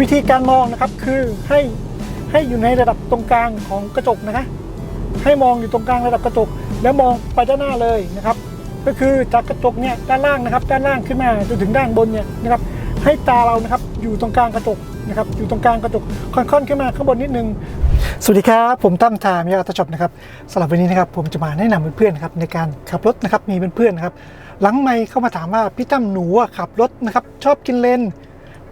วิธีการมองนะครับคือให้ให้อยู่ในระดับตรงกลางของกระจกนะฮะให้มองอยู่ตรงกลางระดับกระจก แล้วมองไปด้านหน้าเลยนะครับ ก็คือจากกระจกเนี่ยด้านล่างนะครับ ด้านล่างขึ้นมาจนถึงด้านบนเนี่ยนะครับ ให้ตาเรานะครับอยู่ตรงกลางกระจกนะครับ อยู่ตรงกลางกระจกค่อนๆขึ้นมาข้างบนนิดนึงสวัสดีครับ ผมตั้มทามยาอัตช็อปนะครับสำหรับวันนี้นะครับผมจะมาแนะนำเพื่อนๆนะครับในการขับรถนะครับมีเพื่อนๆนะครับ หลังไม่เข้ามาถามว่าพี่ตั้มหนูขับรถนะครับชอบกินเลน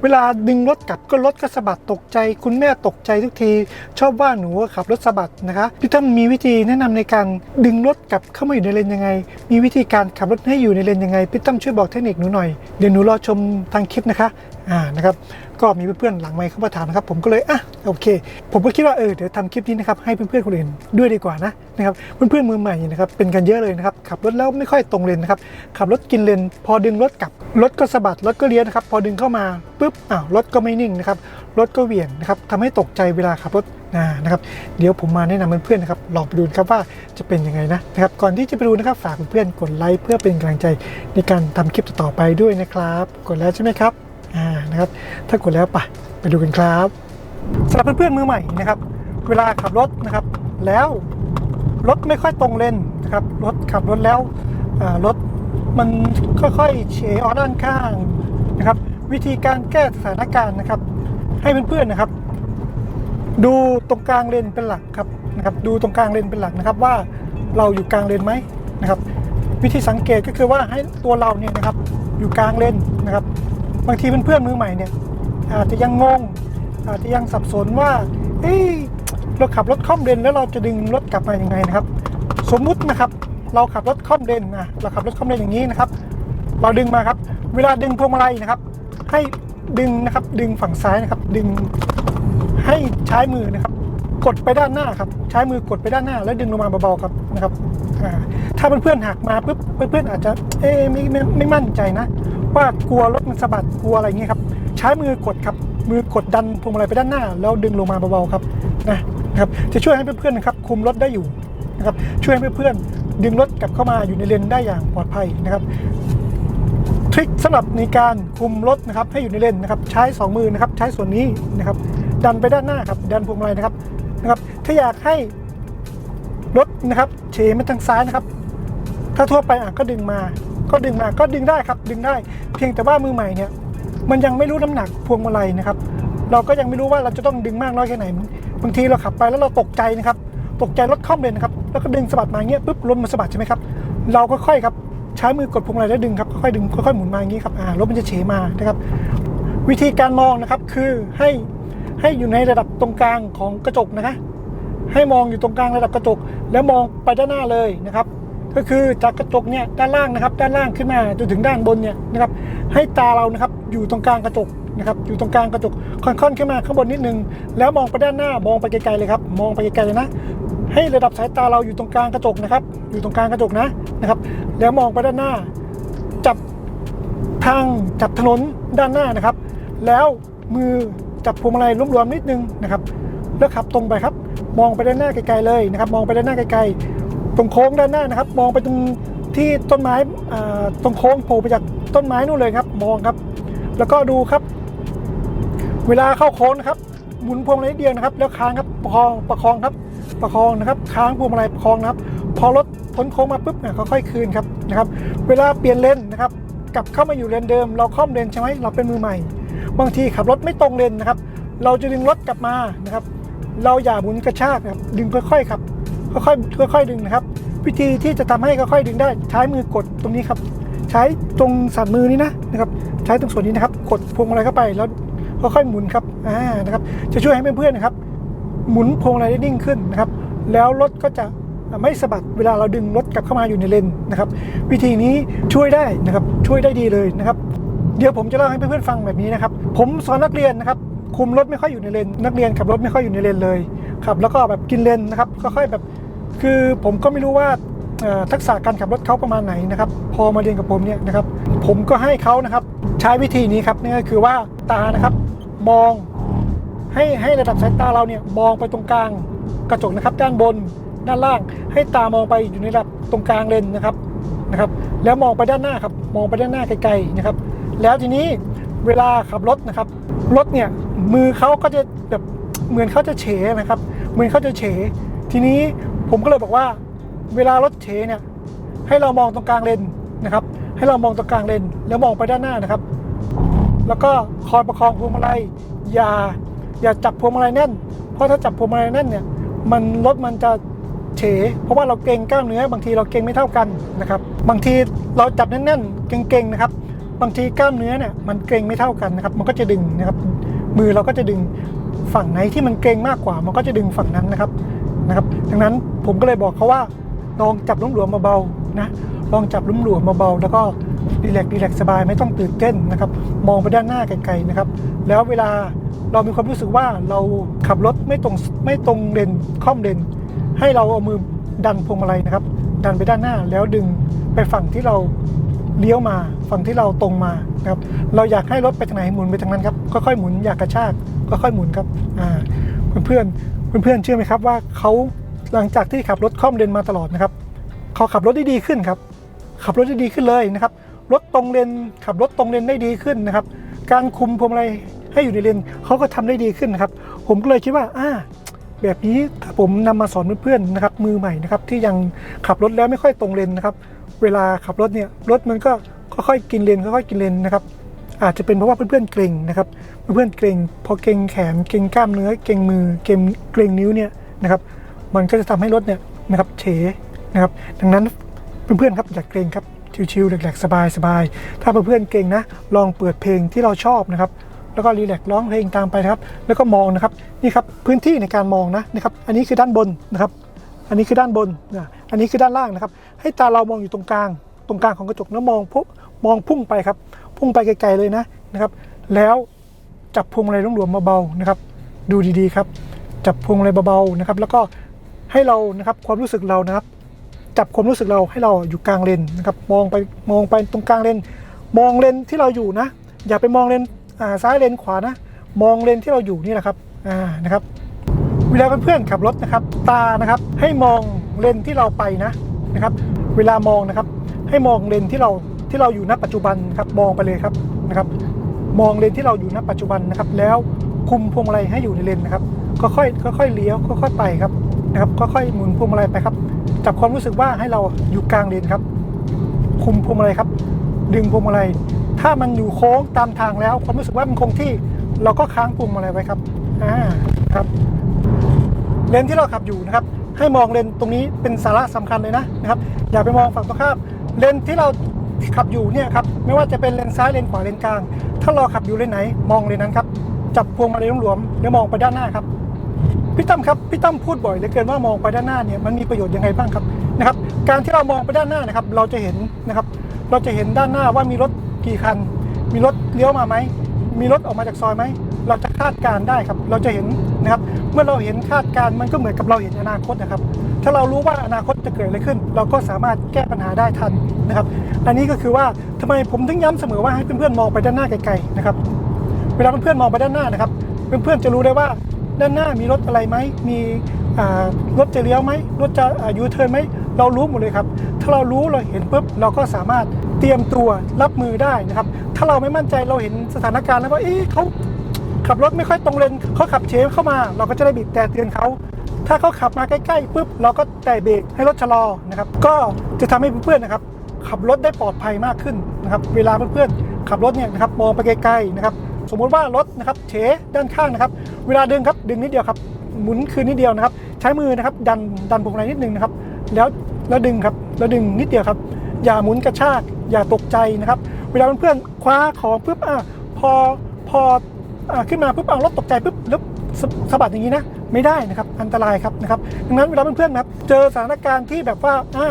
เวลาดึงรถกลับก็รถก็สะบัดตกใจ คุณแม่ตกใจทุกที ชอบว่าหนูขับรถสะบัดนะคะพี่ตั้มมีวิธีแนะนำในการดึงรถกลับเข้ามาอยู่ในเลนยังไง มีวิธีการขับรถให้อยู่ในเลนยังไงพี่ตั้มช่วยบอกเทคนิคหนูหน่อยเดี๋ยวหนูรอชมทางคลิปนะคะอ่านะครับ ก็มีเพื่อนๆหลังไมค์เข้ามาถามนะครับผมก็เลยอะโอเค ผมก็คิดว่าเออเดี๋ยวทำคลิปนี้นะครับให้เพื่อนๆคนอื่นด้วยดีกว่านะนะครับเพื่อนๆมือใหม่นะครับเป็นกันเยอะเลยนะครับขับรถแล้วไม่ค่อยตรงเลนนะครับขับรถกินเลน พอดึงรถกลับรถก็สะบัดรถก็เลี้ยนะครับพอดึงเข้ามาปุ๊บอ้าวรถก็ไม่นิ่งนะครับรถก็เหวี่ยงนะครับทำให้ตกใจเวลาขับรถนะนะครับเดี๋ยวผมมาแนะนำเพื่อนๆนะครับลองไปดูครับว่าจะเป็นยังไงนะนะครับก่อนที่จะไปดูนะครับฝากเพื่อนๆกดไลค์เพื่อเป็นกำลังใจในการทำคลิปต่อไปด้วยนะครับ กดแล้วใช่ไหมครับ นะครับ ถ้ากดแล้วไปไปดูกันครับสำหรับเพื่อนๆมือใหม่นะครับ เวลาขับรถนะครับ แล้วรถไม่ค่อยตรงเลนนะครับรถขับรถแล้วรถมันค่อยๆเฉออด้านข้างนะครับ วิธีการแก้สถานการณ์นะครับ ให้เพื่อนๆนะครับ ดูตรงกลางเลนเป็นหลักครับนะครับ ดูตรงกลางเลนเป็นหลักนะครับ ว่าเราอยู่กลางเลนไหมนะครับ วิธีสังเกตก็คือว่าให้ตัวเราเนี่ยนะครับ อยู่กลางเลนนะครับ บางทีเพื่อนๆมือใหม่เนี่ยอาจจะยังงง อาจจะยังสับสนว่าเอ้ยเราขับรถค่อมเลนแล้วเราจะดึงรถกลับมาอยังไงนะครับ สมมุตินะครับ เราขับรถค่อมเลนนะเราขับรถค่อมเลนอย่างนี้นะครับ เราดึงมาครับ เวลาดึงพวงมาลัยนะครับ ให้ดึงนะครับดึงฝั่งซ้ายนะครับ ดึงให้ใช้มือนะครับ กดไปด้านหน้าครับ ใช้มือกดไปด้านหน้า แล้วดึงลงมาเบาๆครับนะครับถ้าเพื่อนๆหักมาปุ๊บเพื่อนๆอาจจะเอ๊ไม่ไม่ไม่มั่นใจนะ ว่ากลัวรถมันสะบัดกลัวอะไรเงี้ยครับ ใช้มือกดครับมือกดดันพวงมาลัยไปด้านหน้า แล้วดึงลงมาเบาๆครับนะครับจะช่วยให้เพื่อนๆนะครับคุมรถได้อยู่นะครับช่วยให้เพื่อนๆดึงรถกลับเข้ามาอยู่ในเลนได้อย่างปลอดภัยนะครับทริคสำหรับในการคุมรถนะครับให้อยู่ในเลนนะครับใช้ 2 มือนะครับใช้ส่วนนี้นะครับดันไปด้านหน้าครับดันพวงมาลัยนะครับ นะครับ ถ้าอยากให้รถนะครับเฉมาทางซ้ายนะครับ ถ้าทั่วไปอะก็ดึงมา ก็ดึงมาก็ดึงได้ครับ ดึงได้ เพียงแต่ว่ามือใหม่เนี่ย มันยังไม่รู้น้ำหนักพวงมาลัยนะครับ เราก็ยังไม่รู้ว่าเราจะต้องดึงมากน้อยแค่ไหนบางทีเราขับไปแล้วเราตกใจนะครับ ตกใจรถคล่อมเลยนะครับแล้วก็ดึงสะบัดมาอย่างเงี้ยปุ๊บรถมันสะบัดใช่ไหมครับเราก็ค่อยครับใช้มือกดพวงมาลัยแล้วดึงครับค่อยๆดึงค่อยๆหมุนมาอย่างงี้ครับอ่ารถมันจะเฉมานะครับ วิธีการมองนะครับคือให้ ให้อยู่ในระดับตรงกลางของกระจกนะคะ ให้มองอยู่ตรงกลางระดับกระจก แล้วมองไปด้านหน้าเลยนะครับ ก็คือจากกระจกเนี่ยด้านล่างนะครับ ด้านล่างขึ้นมาจนถึงด้านบนเนี่ยนะครับ ให้ตาเรานะครับอยู่ตรงกลางกระจกนะครับ อยู่ตรงกลางกระจกค่อนๆขึ้นมาข้างบนนิดนึง แล้วมองไปด้านหน้ามองไปไกลๆเลยครับ มองไปไกลๆเลยนะให้ระดับสายตาเราอยู่ตรงกลางกระจกนะครับ อยู่ตรงกลางกระจกนะนะครับ แล้วมองไปด้านหน้า จับทางจับถนนด้านหน้านะครับ แล้วมือ จับพวงมาลัยรวมๆนิดนึงนะครับแล้วขับตรงไปครับ มองไปด้านหน้าไกลๆเลยนะครับ มองไปด้านหน้าไกลๆตรงโค้งด้านหน้านะครับ มองไปตรงที่ต้นไม้ตรงโค้งโผล่ไปจากต้นไม้นู่นเลยครับ มองครับ แล้วก็ดูครับ เวลาเข้าโค้งนะครับหมุนพวงมาลัยเดียวนะครับ แล้วค้างครับประคองประคองครับ ประคองนะครับ ค้างพวงมาลัยประคองนะครับ พอรถพ้นโค้งมาปุ๊บเนี่ยค่อยๆคืนครับนะครับ เวลาเปลี่ยนเลนนะครับ กลับเข้ามาอยู่เลนเดิม เราค่อมเลนใช่ไหมเราเป็นมือใหม่ บางทีขับรถไม่ตรงเลนนะครับ เราจะดึงรถกลับมานะครับ เราอย่าหมุนกระชากนะครับดึงค่อยๆครับค่อยๆค่อยๆดึงนะครับ วิธีที่จะทำให้ค่อยๆดึงได้ ใช้มือกดตรงนี้ครับ ใช้ตรงสันมือนี้นะนะครับ ใช้ตรงส่วนนี้นะครับ กดพวงมาลัยเข้าไปแล้วค่อยๆหมุนครับอ่านะครับ จะช่วยให้เพื่อนๆนะครับ หมุนพวงมาลัยได้นิ่งขึ้นนะครับ แล้วรถก็จะไม่สะบัดเวลาเราดึงรถกลับเข้ามาอยู่ในเลนนะครับ วิธีนี้ช่วยได้นะครับช่วยได้ดีเลยนะครับ เดี๋ยวผมจะเล่าให้เพื่อนๆฟังแบบนี้นะครับ ผมสอนนักเรียนนะครับ คุมรถไม่ค่อยอยู่ในเลน นักเรียนขับรถไม่ค่อยอยู่ในเลนเลยขับแล้วก็แบบกินเลนนะครับค่อยๆแบบ คือผมก็ไม่รู้ว่าทักษะการขับรถเขาประมาณไหนนะครับ พอมาเรียนกับผมเนี่ยนะครับ ผมก็ให้เขานะครับใช้วิธีนี้ครับนั่ก็คือว่าตานะครับมองให้ให้ระดับสายตาเราเนี่ยมองไปตรงกลางกระจกนะครับ ด้านบนด้านล่าง ให้ตามองไปอยู่ในระดับตรงกลางเลนนะครับนะครับ แล้วมองไปด้านหน้าครับ มองไปด้านหน้าไกลๆนะครับ แล้วทีนี้เวลาขับรถนะครับ รถเนี่ยมือเขาก็จะแบบเหมือนเขาจะเฉนะครับ เหมือนเขาจะเฉ ทีนี้ผมก็เลยบอกว่า เวลารถเฉเนี่ยให้เรามองตรงกลางเลนนะครับ ให้เรามองตรงกลางเลนแล้วมองไปด้านหน้านะครับ แล้วก็คอยประคองพวงมาลัยอย่าอย่าจับพวงมาลัยแน่น เพราะถ้าจับพวงมาลัยแน่นเนี่ยมันรถมันจะเฉ เพราะว่าเราเกรงกล้ามเนื้อบางทีเราเกรงไม่เท่ากันนะครับ บางทีเราจับแน่นๆเกรงๆนะครับ บางทีกล้ามเนื้อเนี่ยมันเกรงไม่เท่ากันนะครับมันก็จะดึงนะครับ มือเราก็จะดึงฝั่งไหนที่มันเกรงมากกว่า มันก็จะดึงฝั่งนั้นนะครับนะครับ ดังนั้นผมก็เลยบอกเขาว่าลองจับล้มหลวมเบาๆนะลองจับล้มหลวมเบาๆแล้วก็รีแลกซ์รีแลกซ์สบายไม่ต้องตื่นเต้นนะครับ มองไปด้านหน้าไกลๆนะครับ แล้วเวลาเรามีความรู้สึกว่าเราขับรถไม่ตรงไม่ตรงเลนค่อมเลนให้เราเอามือดันพวงมาลัยนะครับ ดันไปด้านหน้าแล้วดึงไปฝั่งที่เรา เลี้ยวมาฝั่งที่เราตรงมาครับเราอยากให้รถไปทางไหนหมุนไปทางนั้นครับค่อยๆหมุนอยากกระชากก็ค่อยๆหมุนครับอ่าเพื่อนๆเพื่อนๆเชื่อไหมครับว่าเขาหลังจากที่ขับรถค่อมเลนมาตลอดนะครับเขาขับรถได้ดีขึ้นครับ ขับรถได้ดีขึ้นเลยนะครับรถตรงเลนขับรถตรงเลนได้ดีขึ้นนะครับ การคุมพวงมาลัยให้อยู่ในเลนเขาก็ทำได้ดีขึ้นนะครับ ผมก็เลยคิดว่าอ่าแบบนี้ผมนำมาสอนเพื่อนๆนะครับมือใหม่นะครับที่ยังขับรถแล้วไม่ค่อยตรงเลนนะครับ เวลาขับรถเนี่ยรถมันก็ค่อยๆกินเลนค่อยๆกินเลนนะครับอาจจะเป็นเพราะว่าเพื่อนๆเกรงนะครับเพื่อนๆเกรงพอเกรงแขนเกรงกล้ามเนื้อเกรงมือเกรงเกรงนิ้วเนี่ยนะครับมันก็จะทำให้รถเนี่ยนะครับเฉนะครับดังนั้นเพื่อนๆครับอย่าเกรงครับชิวๆแหลกๆสบายๆถ้าเพื่อนๆเกรงนะ ลองเปิดเพลงที่เราชอบนะครับ แล้วก็รีแลกซ์ร้องเพลงตามไปนะครับ แล้วก็มองนะครับนี่ครับพื้นที่ในการมองนะนะครับ อันนี้คือด้านบนนะครับ อันนี้คือด้านบนนะอันนี้คือด้านล่างนะครับ ให้ตาเรามองอยู่ตรงกลาง ตรงกลางของกระจกแล้วมองพุ่งมองพุ่งไปครับ พุ่งไปไกลๆเลยนะนะครับ แล้วจับพวงมาลัยหลวมๆเบาๆนะครับ ดูดีๆครับ จับพวงมาลัยเบาๆนะครับ แล้วก็ให้เรานะครับความรู้สึกเรานะครับ จับความรู้สึกเราให้เราอยู่กลางเลนนะครับ มองไปมองไปตรงกลางเลน มองเลนที่เราอยู่นะ อย่าไปมองเลนซ้ายเลนขวานะ มองเลนที่เราอยู่นี่แหละครับอ่านะครับ เวลาเพื่อนๆขับรถนะครับตานะครับให้มองเลนที่เราไปนะนะครับเวลามองนะครับให้มองเลนที่เราที่เราอยู่ณปัจจุบันครับมองไปเลยครับนะครับ มองเลนที่เราอยู่ณปัจจุบันนะครับ แล้วคุมพวงมาลัยให้อยู่ในเลนนะครับก็ค่อยค่อยๆเลี้ยวค่อยๆไปครับนะครับค่อยๆหมุนพวงมาลัยไปครับจับความรู้สึกว่าให้เราอยู่กลางเลนครับ คุมพวงมาลัยครับ ดึงพวงมาลัยถ้ามันอยู่โค้งตามทางแล้ว ความรู้สึกว่ามันคงที่ เราก็ค้างพวงมาลัยไว้ครับอ่าครับ เลนที่เราขับอยู่นะครับ ให้มองเลนตรงนี้เป็นสาระสำคัญเลยนะนะครับ อย่าไปมองฝั่งตรงข้ามเลนที่เราขับอยู่เนี่ยครับไม่ว่าจะเป็นเลนซ้ายเลนขวาเลนกลาง ถ้าเราขับอยู่เลนไหน มองเลนนั้นครับจับพวงมาลัยหลวมๆแล้วมองไปด้านหน้าครับพี่ตั้มครับพี่ตั้มพูดบ่อยเหลือเกินว่ามองไปด้านหน้าเนี่ยมันมีประโยชน์ยังไงบ้างครับนะครับ การที่เรามองไปด้านหน้านะครับ เราจะเห็นนะครับ เราจะเห็นด้านหน้าว่ามีรถกี่คัน มีรถเลี้ยวมาไหมมีรถออกมาจากซอยไหมเราจะคาดการได้ครับ เราจะเห็น นะครับ เมื่อเราเห็นคาดการณ์มันก็เหมือนกับเราเห็นอนาคตนะครับ ถ้าเรารู้ว่าอนาคตจะเกิดอะไรขึ้น เราก็สามารถแก้ปัญหาได้ทันนะครับ อันนี้ก็คือว่าทำไมผมถึงย้ำเสมอว่าให้เพื่อนๆมองไปด้านหน้าไกลๆนะครับ เวลาเพื่อนๆมองไปด้านหน้านะครับ เพื่อนๆจะรู้ได้ว่าด้านหน้ามีรถอะไรไหม มีรถจะเลี้ยวไหม รถจะยูเทิร์นไหม เรารู้หมดเลยครับ ถ้าเรารู้เราเห็นปุ๊บเราก็สามารถเตรียมตัวรับมือได้นะครับ ถ้าเราไม่มั่นใจเราเห็นสถานการณ์แล้วว่า เอ๊ะเขา ขับรถไม่ค่อยตรงเลนเขาขับเชฟเข้ามา เราก็จะได้บีบแต่เตือนเขาถ้าเขาขับมาใกล้ๆปุ๊บเราก็แตะเบรกให้รถชะลอนะครับ ก็จะทำให้เพื่อนๆนะครับ ขับรถได้ปลอดภัยมากขึ้นนะครับ เวลาเพื่อนๆขับรถเนี่ยนะครับมองไปไกลๆนะครับ สมมุติว่ารถนะครับเฉด้านข้างนะครับ เวลาดึงครับดึงนิดเดียวครับหมุนคืนนิดเดียวนะครับ ใช้มือนะครับดันดันพวงมาลัยนิดนึงนะครับ แล้วแล้วดึงครับแล้วดึงนิดเดียวครับ อย่าหมุนกระชากอย่าตกใจนะครับ เวลาเพื่อนๆคว้าของปุ๊บอะพอพอ ขึ้นมาปุ๊บเอะรถตกใจปุ๊บแล้วสะบัดอย่างนี้นะไม่ได้นะครับอันตรายครับนะครับดังนั้นเวลาเพื่อนๆนะครับเจอสถานการณ์ที่แบบว่าอ่า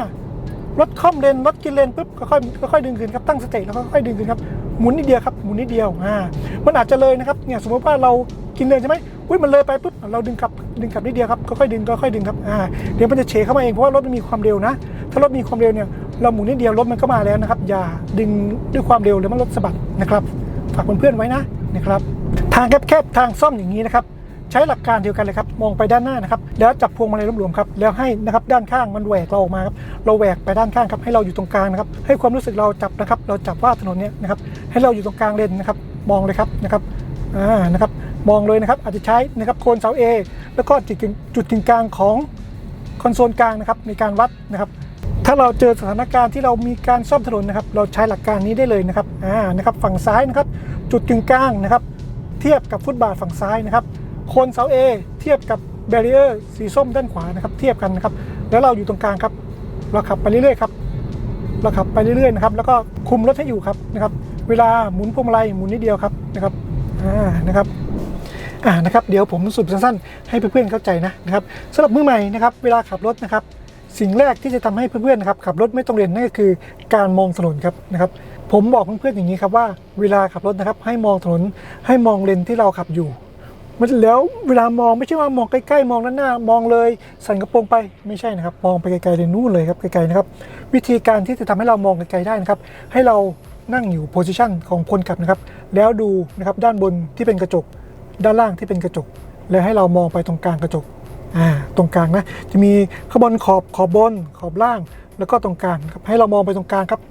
รถค่อมเลนรถกินเลนปุ๊บก็ค่อยค่อยดึงคืนครับตั้งสติแล้วก็ค่อยดึงคืนครับหมุนนิดเดียวครับหมุนนิดเดียวอ่ามันอาจจะเลยนะครับเนี่ยสมมติว่าเรากินเลนใช่ไหมอุ้ยมันเลยไปปุ๊บเราดึงกลับดึงกลับนิดเดียวครับค่อยๆดึงค่อยๆดึงครับอ่าเดี๋ยวมันจะเฉเข้ามาเองเพราะว่ารถมันมีความเร็วนะ ถ้ารถมีความเร็วเนี่ยเราหมุนนิดเดียวรถมันก็มาแล้วนะครับ อย่าดึงด้วยความเร็วแล้วมันรถสะบัดนะครับ ฝากเพื่อนๆไว้นะนะครับางแคบๆทางซ่อมอย่างนี้นะครับใช้หลักการเดียวกันเลยครับมองไปด้านหน้านะครับแล้วจับพวงมาลัยรวมๆครับแล้วให้นะครับด้านข้างมันแหวกเราออกมาครับเราแหวกไปด้านข้างครับให้เราอยู่ตรงกลางนะครับให้ความรู้สึกเราจับนะครับ เราจับว่าถนนเนี้ยนะครับให้เราอยู่ตรงกลางเลนนะครับมองเลยครับนะครับอ่านะครับมองเลยนะครับอาจจะใช้นะครับโคนเสา A แล้วก็จุดจุดกึ่งกลางของคอนโซลกลางนะครับในการวัดนะครับ ถ้าเราเจอสถานการณ์ที่เรามีการซ่อมถนนนะครับ เราใช้หลักการนี้ได้เลยนะครับอ่านะครับฝั่งซ้ายนะครับจุดกึ่งกลางนะครับ เทียบกับฟุตบาทฝั่งซ้ายนะครับโคนเสา A เทียบกับแบรีเออร์สีส้มด้านขวานะครับเทียบกันนะครับแล้วเราอยู่ตรงกลางครับ เราขับไปเรื่อยๆครับเราขับไปเรื่อยๆนะครับแล้วก็คุมรถให้อยู่ครับนะครับเวลาหมุนพวงมาลัยหมุนนิดเดียวครับนะครับอ่านะครับอ่านะครับเดี๋ยวผมสรุปสั้นๆให้เพื่อนๆเข้าใจนะนะครับสำหรับมือใหม่นะครับเวลาขับรถนะครับ สิ่งแรกที่จะทำให้เพื่อนๆนะครับขับรถไม่ต้องเรียนนั่นก็คือการมองถนนครับนะครับ ผมบอกเพื่อนๆอย่างนี้ครับว่าเวลาขับรถนะครับ ให้มองถนนให้มองเลนที่เราขับอยู่มันแล้วเวลามองไม่ใช่ว่ามองใกล้ๆมองด้านหน้ามองเลยสั่นกระโปรงไปไม่ใช่นะครับ มองไปไกลๆเลยนู่นเลยครับไกลๆนะครับ วิธีการที่จะทำให้เรามองไกลๆได้นะครับ ให้เรานั่งอยู่โพสิชันของคนขับนะครับ แล้วดูนะครับด้านบนที่เป็นกระจก ด้านล่างที่เป็นกระจก แล้วให้เรามองไปตรงกลางกระจกอ่าตรงกลางนะจะมีข้างบนขอบขอบบนขอบล่าง แล้วก็ตรงกลางครับให้เรามองไปตรงกลางครับ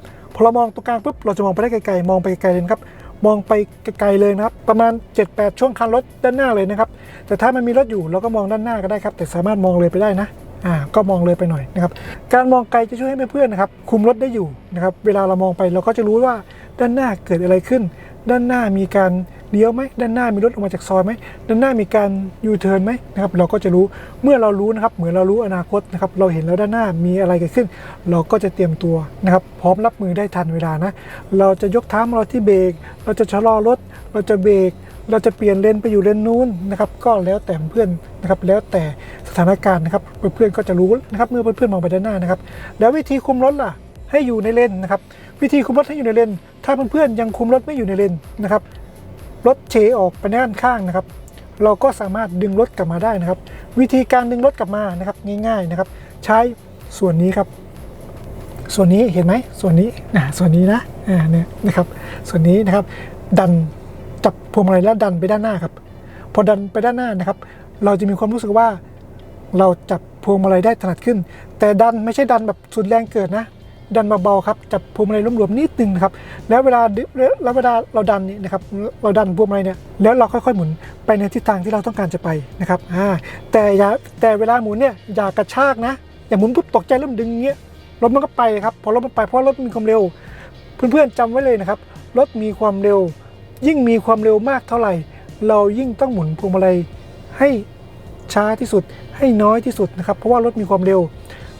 อเรามองตรงกลางปุ๊บเราจะมองไปได้ไกลๆมองไปไกลเลยครับ มองไปไกลๆเลยนะครับ ประมาณ 7-8 ช่วงคันรถด้านหน้าเลยนะครับ แต่ถ้ามันมีรถอยู่เราก็มองด้านหน้าก็ได้ครับ แต่สามารถมองเลยไปได้นะอ่าก็มองเลยไปหน่อยนะครับ การมองไกลจะช่วยให้เพื่อนๆนะครับคุมรถได้อยู่นะครับ เวลาเรามองไปเราก็จะรู้ว่าด้านหน้าเกิดอะไรขึ้น ด้านหน้ามีการ เลี้ยวไหมด้านหน้ามีรถออกมาจากซอยไหมด้านหน้ามีการยูเทิร์นไหมนะครับเราก็จะรู้เมื่อเรารู้นะครับเหมือนเรารู้อนาคตนะครับเราเห็นแล้วด้านหน้ามีอะไรเกิดขึ้น เราก็จะเตรียมตัวนะครับพร้อมรับมือได้ทันเวลานะเราจะยกเท้ามเราที่เบรกเราจะชะลอรถ เราจะเบรกเราจะเปลี่ยนเลนไปอยู่เลนนู้นนะครับก็แล้วแต่เพื่อนนะครับแล้วแต่สถานการณ์นะครับเพื่อนๆก็จะรู้นะครับเมื่อเพื่อนๆมองไปด้านหน้านะครับแล้ววิธีคุมรถล่ะให้อยู่ในเลนนะครับวิธีคุมรถให้อยู่ในเลนถ้าเพื่อนๆยังคุมรถไม่อยู่ในเลนนะครับ รถเฉออกไปด้านข้างนะครับ เราก็สามารถดึงรถกลับมาได้นะครับ วิธีการดึงรถกลับมานะครับง่ายๆนะครับ ใช้ส่วนนี้ครับ ส่วนนี้เห็นไหมส่วนนี้นะส่วนนี้นะอ่าเนี่ยนะครับ ส่วนนี้นะครับ ดันจับพวงมาลัยแล้วดันไปด้านหน้าครับ พอดันไปด้านหน้านะครับ เราจะมีความรู้สึกว่า เราจับพวงมาลัยได้ถนัดขึ้น แต่ดันไม่ใช่ดันแบบสุดแรงเกิดนะ ดันเบาๆครับจับพวงมาลัยรวมๆนิดนึงนะครับแล้วเวลาแล้วเวลาเราดันนี่นะครับเราดันพวงมาลัยเนี่ยแล้วเราค่อยๆหมุนไปในทิศทางที่เราต้องการจะไปนะครับอ่าแต่อย่าแต่เวลาหมุนเนี่ยอย่ากระชากนะอย่าหมุนปุ๊บตกใจเริ่มดึงเงี้ยรถมันก็ไปครับพอรถมันไปเพราะรถมีความเร็ว เพื่อนๆจำไว้เลยนะครับรถมีความเร็ว ยิ่งมีความเร็วมากเท่าไหร่ เรายิ่งต้องหมุนพวงมาลัยให้ช้าที่สุดให้น้อยที่สุดนะครับเพราะว่ารถมีความเร็ว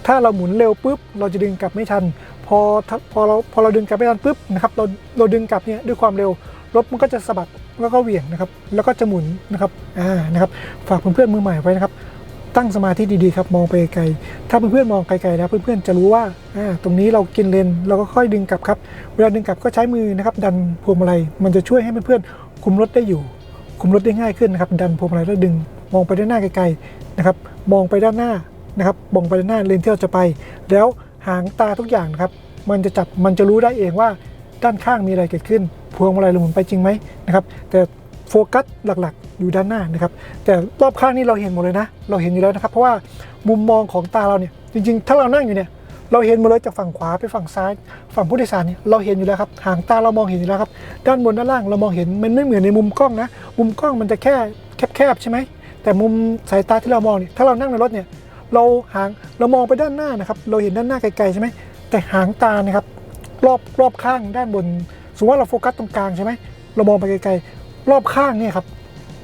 ถ้าเราหมุนเร็วปุ๊บ เราจะดึงกลับไม่ทัน พอพอเราพอเราดึงกลับไม่ทันปุ๊บนะครับเราเราดึงกลับเนี่ยด้วยความเร็วรถมันก็จะสะบัดแล้วก็เหวี่ยงนะครับ แล้วก็จะหมุนนะครับอ่านะครับฝากเพื่อนๆมือใหม่ไว้นะครับ ตั้งสมาธิดีๆครับมองไปไกลถ้าเพื่อนๆมองไกลๆแล้วเพื่อนๆจะรู้ว่าอ่าตรงนี้เรากินเลนเราก็ค่อยดึงกลับครับ เวลาดึงกลับก็ใช้มือนะครับ ดันพวงมาลัยมันจะช่วยให้เพื่อนๆคุมรถได้อยู่ คุมรถได้ง่ายขึ้นนะครับ ดันพวงมาลัยแล้วดึงมองไปด้านหน้าไกลๆนะครับ มองไปด้านหน้า นะครับมองไปด้านหน้าเลนที่เราจะไป แล้วหางตาทุกอย่างนะครับมันจะจับมันจะรู้ได้เองว่าด้านข้างมีอะไรเกิดขึ้น พวงมาลัยเราหมุนไปจริงไหมนะครับแต่โฟกัสหลักๆ อยู่ด้านหน้านะครับแต่รอบข้างนี่เราเห็นหมดเลยนะ เราเห็นอยู่แล้วนะครับ เพราะว่ามุมมองของตาเราเนี่ยจริงๆ ถ้าเรานั่งอยู่เนี่ยเราเห็นหมดเลยจากฝั่งขวาไปฝั่งซ้าย ฝั่งผู้โดยสารเนี่ยเราเห็นอยู่แล้วครับหางตาเรามองเห็นอยู่แล้วครับด้านบนด้านล่างเรามองเห็นมันไม่เหมือนในมุมกล้องนะ มุมกล้องมันจะแค่แคบๆใช่ไหมแต่มุมสายตาที่เรามองเนี่ยถ้าเรานั่งในรถเนี่ย เราหางเรามองไปด้านหน้านะครับ เราเห็นด้านหน้าไกลๆใช่ไหมแต่หางตานะครับ รอบรอบข้างด้านบนสมมติว่าเราโฟกัสตรงกลางใช่ไหมเรามองไปไกลๆรอบข้างเนี่ยครับ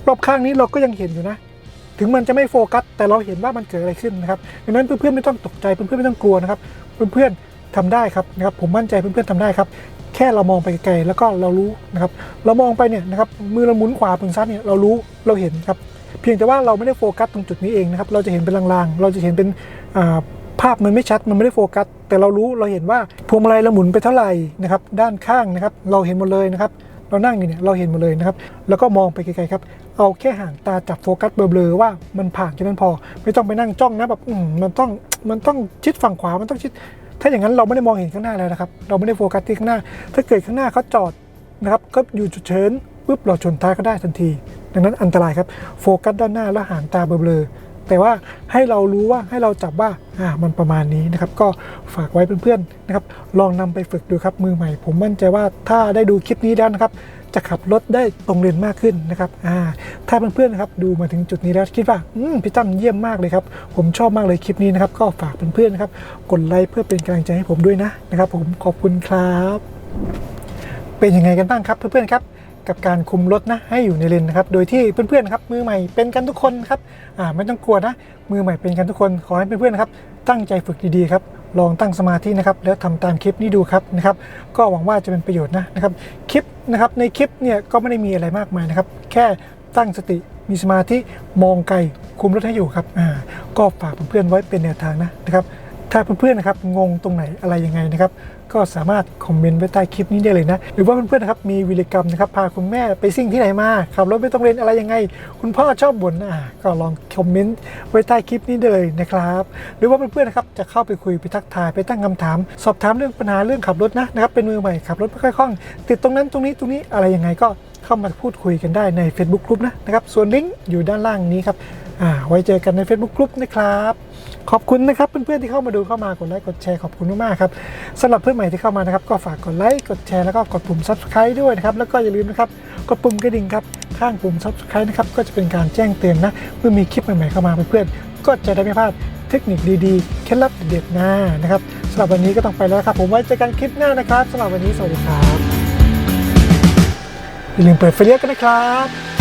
รอบข้างนี้เราก็ยังเห็นอยู่นะ ถึงมันจะไม่โฟกัส แต่เราเห็นว่ามันเกิดอะไรขึ้นนะครับดังนั้นเพื่อนๆไม่ต้องตกใจเพื่อนๆไม่ต้องกลัวนะครับ เพื่อนๆทำได้ครับนะครับ ผมมั่นใจเพื่อนๆทำได้ครับแค่เรามองไปไกลแล้วก็เรารู้นะครับ เรามองไปเนี่ยนะครับมือเราหมุนขวาพึงซ้ายเนี่ยเรารู้เราเห็นครับ เพียงแต่ว่าเราไม่ได้โฟกัสตรงจุดนี้เองนะครับ เราจะเห็นเป็นลางๆ เราจะเห็นเป็นภาพมันไม่ชัด มันไม่ได้โฟกัส แต่เรารู้เราเห็นว่าพวงมาลัยเราหมุนไปเท่าไหร่นะครับ ด้านข้างนะครับ เราเห็นหมดเลยนะครับ เรานั่งอยู่เนี่ยเราเห็นหมดเลยนะครับ แล้วก็มองไปไกลๆครับ เอาแค่ห่างตาจับโฟกัสเบลอๆว่ามันผ่านแค่นั้นพอ ไม่ต้องไปนั่งจ้องนะแบบมมันต้อง มันต้องชิดฝั่งขวา มันต้องชิด ถ้าอย่างนั้นเราไม่ได้มองเห็นข้างหน้าแล้วนะครับ เราไม่ได้โฟกัสที่ข้างหน้า ถ้าเกิดข้างหน้าเขาจอดนะครับ ก็อยู่จุดเชิญ ปุ๊บเราชนท้ายก็ได้ทันที ดังนั้นอันตรายครับโฟกัสด้านหน้าแล้วห่างตาเบลอแต่ว่าให้เรารู้ว่าให้เราจับว่าอ่ามันประมาณนี้นะครับ ก็ฝากไว้เพื่อนๆนะครับ ลองนำไปฝึกดูครับมือใหม่ ผมมั่นใจว่าถ้าได้ดูคลิปนี้แล้วนะครับ จะขับรถได้ตรงเลนมากขึ้นนะครับอ่าถ้าเพื่อนๆนะครับดูมาถึงจุดนี้แล้วคิดว่าอืมพี่ตั้มเยี่ยมมากเลยครับ ผมชอบมากเลยคลิปนี้นะครับ ก็ฝากเพื่อนๆนะครับกดไลค์เพื่อเป็นกำลังใจให้ผมด้วยนะนะครับ ผมขอบคุณครับ เป็นยังไงกันบ้างครับเพื่อนๆครับ กับการคุมรถนะให้อยู่ในเลนนะครับ โดยที่เพื่อนๆครับมือใหม่เป็นกันทุกคนครับอ่าไม่ต้องกลัวนะ มือใหม่เป็นกันทุกคนขอให้เพื่อนๆครับตั้งใจฝึกดีๆครับลองตั้งสมาธินะครับแล้วทำตามคลิปนี้ดูครับนะครับก็หวังว่าจะเป็นประโยชน์นะนะครับคลิปนะครับในคลิปเนี่ยก็ไม่ได้มีอะไรมากมายนะครับแค่ตั้งสติมีสมาธิมองไกลคุมรถให้อยู่ครับอ่าก็ฝากเพื่อนๆไว้เป็นแนวทางนะนะครับ ถ้าเพื่อนๆนะครับงงตรงไหนอะไรยังไงนะครับก็สามารถคอมเมนต์ไว้ใต้คลิปนี้ได้เลยนะ หรือว่าเพื่อนๆนะครับมีวิรกรรมนะครับพาคุณแม่ไปซิ่งที่ไหนมาขับรถไม่ต้องเรียนอะไรยังไง คุณพ่อชอบบ่นอะก็ลองคอมเมนต์ไว้ใต้คลิปนี้ได้เลยนะครับหรือว่าเพื่อนๆนะครับจะเข้าไปคุยไปทักทายไปตั้งคำถาม สอบถามเรื่องปัญหาเรื่องขับรถนะนะครับเป็นมือใหม่ขับรถไม่ค่อยคล่อง ติดตรงนั้นตรงนี้ตรงนี้อะไรยังไงก็เข้ามาพูดคุยกันได้ใน Facebook กลุ่มนะนะครับส่วนลิงก์อยู่ด้านล่างนี้ครับ ไว้เจอกันใน Facebook กลุ่มนะครับ ขอบคุณนะครับเพื่อนๆที่เข้ามาดูเข้ามากดไลค์กดแชร์ขอบคุณมากๆครับสำหรับเพื่อนใหม่ที่เข้ามานะครับ ก็ฝากกดไลค์กดแชร์แล้วก็กดปุ่ม subscribe ด้วยนะครับแล้วก็อย่าลืมนะครับกดปุ่มกระดิ่งครับข้างปุ่ม subscribe นะครับก็จะเป็นการแจ้งเตือนนะเมื่อมีคลิปใหม่ๆเข้ามาเพื่อนๆก็จะได้ไม่พลาดเทคนิคดีๆเคล็ดลับเด็ดๆนะนะครับสำหรับวันนี้ก็ต้องไปแล้วครับ ผมไว้เจอกันคลิปหน้านะครับสำหรับวันนี้สวัสดีครับอย่าลืมเปิดไฟเลี้ยวกันนะครับ